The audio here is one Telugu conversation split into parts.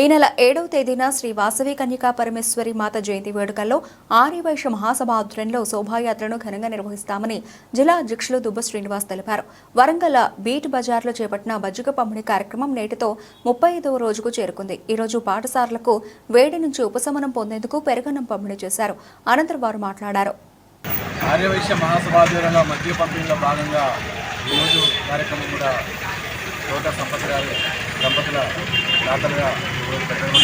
ఈ నెల ఏడవ తేదీన శ్రీ వాసవి కన్యకా పరమేశ్వరి మాత జయంతి వేడుకల్లో ఆర్యవైశ్య మహాసభ ఆధ్వర్యంలో శోభాయాత్రను ఘనంగా నిర్వహిస్తామని జిల్లా అధ్యక్షులు దుబ్బ శ్రీనివాస్ తెలిపారు. వరంగల్ బీట్ బజార్లో చేపట్టిన బజ్జిక పంపిణీ కార్యక్రమం నేటితో ముప్పై ఐదవ రోజుకు చేరుకుంది. ఈ రోజు పాఠశాలలకు వేడి నుంచి ఉపశమనం పొందేందుకు పెరుగన్నం పంపిణీ చేశారు. అనంతరం వారు మాట్లాడారు. ఆర్యవైశ్య మహాసభ ఆధ్వర్యంలో మద్య పంపిణీలో భాగంగా ఈరోజు కార్యక్రమం కూడా తోట సంపత్ గారు దంపతుల దాతలుగా పెట్టడం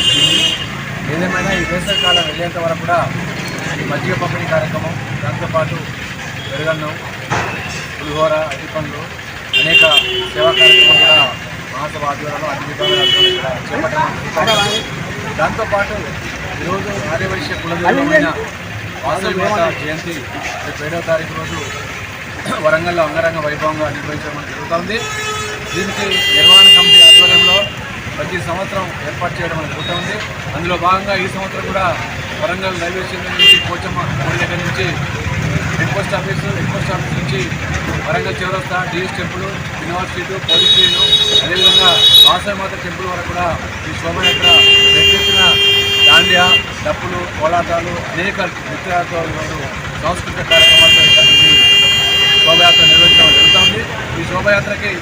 ఏదేమైనా ఈ వేసవికాలం వెళ్ళేంత వరకు కూడా ఈ మజ్జిగ పంపిణీ కార్యక్రమం దాంతోపాటు పెరుగన్నం పులిహోర అరటి పండ్లు అనేక సేవా కార్యక్రమాలు కూడా మహాసభ ఆధ్వర్యంలో అన్ని విధాలుగా చేపట్టడం దాంతోపాటు ఈరోజు ఆర్యవైశ్య కులదైవమైన వాసవి జయంతి రేపు ఏడవ తారీఖు రోజు వరంగల్లో అంగరంగ వైభవంగా నిర్వహించడం జరుగుతుంది. దీనికి నిర్వహణ కమిటీ ఆధ్వర్యంలో ప్రతి సంవత్సరం ఏర్పాటు చేయడం జరుగుతుంది అందులో భాగంగా ఈ సంవత్సరం కూడా వరంగల్ రైల్వే స్టేషన్ నుంచి పోచమ్మ దగ్గర నుంచి head post office head post office నుంచి Warangal Chowrasta DS temple university police station అదేవిధంగా వాసవిమాత టెంపుల్ వరకు కూడా ఈ శోభయాత్ర పెద్ద దాండ్యా దాండియా డప్పులు కోలాటాలు అనేక నృత్యాలతో సాంస్కృతిక కార్యక్రమాలతో శోభయాత్ర నిర్వహించడం జరుగుతుంది ఈ శోభయాత్రకి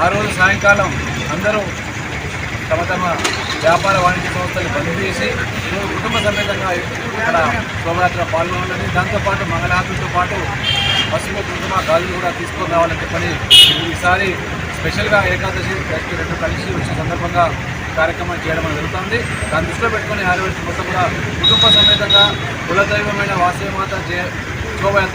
ఆ రోజు సాయంకాలం అందరూ తమ తమ వ్యాపార వాణిజ్య సంస్థలు బంద్ చేసి ఈరోజు కుటుంబ సమేతంగా ఇక్కడ శోభయాత్ర పాల్గొనాలని దాంతోపాటు మంగళహారతులతో పాటు పసుపు కుంకుమ గాజులు కూడా తీసుకొని రావాలని చెప్పని ఈసారి స్పెషల్గా ఏకాదశి రెండు కలిసి వచ్చే సందర్భంగా కార్యక్రమం చేయడం జరుగుతుంది. దాన్ని దృష్టిలో పెట్టుకుని ఆరోగ్య మొత్తం కూడా కుటుంబ సమేతంగా కులదైవమైన వాసవి మాత జయ శోభయాత్ర